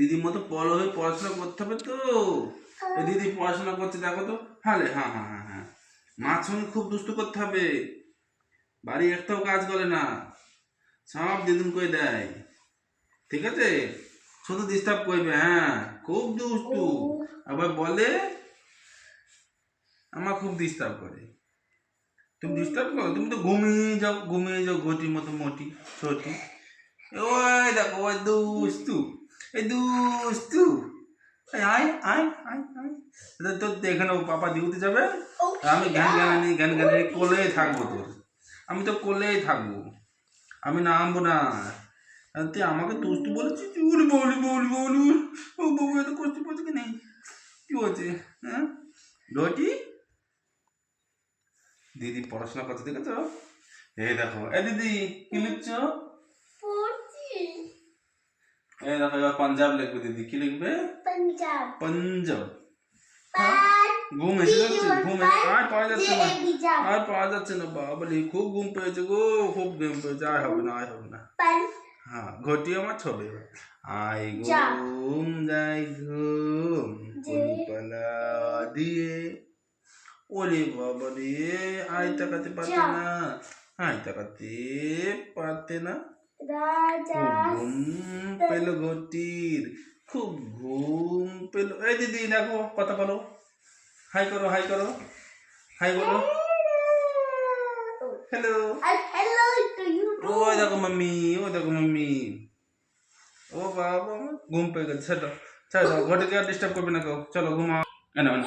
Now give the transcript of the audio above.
দিদির মতো বড় হয়ে পড়াশোনা করতে হবে তো। দিদি পড়াশোনা করছে দেখো তো। হালে হ্যাঁ হ্যাঁ হ্যাঁ হ্যাঁ। মার সঙ্গে খুব দুষ্টু করতে হবে। বাড়ি একটাও কাজ করে না। সব দিদিন করে দেয়। ঠিক আছে? শুধু ডিস্টার্ব করবে হ্যাঁ। খুব দুষ্টু। আবার বলে আমার খুব ডিস্টার্ব করে। তুমি ডিস্টার্ব করো তুমি তো ঘুমিয়ে যাও ঘুমিয়ে যাও ঘটির মতো মোটি ছোটি। ওই দেখো ওই দুস্তু এই দুস্তু আয় আয় আয় আয়। তোর তো এখানে পাপা ডিউটি যাবে। আমি জ্ঞান জ্ঞানী জ্ঞান জ্ঞানী কোলেই থাকব তোর। আমি তো কোলেই থাকব। আমি নামবো না। তুই আমাকে দুষ্টু বলেছিস? বলি বলি বলি বলি। ও বউ এত কষ্ট করছে কি নেই? কি হয়েছে হ্যাঁ? রটি? দিদি পড়াশোনা করতে দেখেছ? এই দেখো। এ দিদি কি লিখছো? এই দেখো এবার পাঞ্জাব লিখবে দিদি কি লিখবে পাঞ্জাব পাঞ্জাব ঘুম এসে যাচ্ছে ঘুম আর পাওয়া যাচ্ছে না আর পাওয়া যাচ্ছে না বাবলি খুব ঘুম পেয়েছে গো খুব ঘুম পেয়েছে আর হবে না আর হবে না হ্যাঁ ঘটি আমার ছবি আই ঘুম যাই ঘুম পালা দিয়ে ওরে বাবা রে আয় তাকাতে পারতে না আয় তাকাতে পারতে না ঘুম পেল ঘটির খুব ঘুম পেল। এই দিদি দেখো কথা বলো। হাই করো হাই করো। হাই বলো। হ্যালো to you দেখো মাম্মি ওই দেখো মাম্মি। ও বাবা ঘুম পেয়ে গেছে। ছেড়ে ছেড়ে আর ডিস্টার্ব করবে না কেউ। চলো ঘুমাও। এনো এনো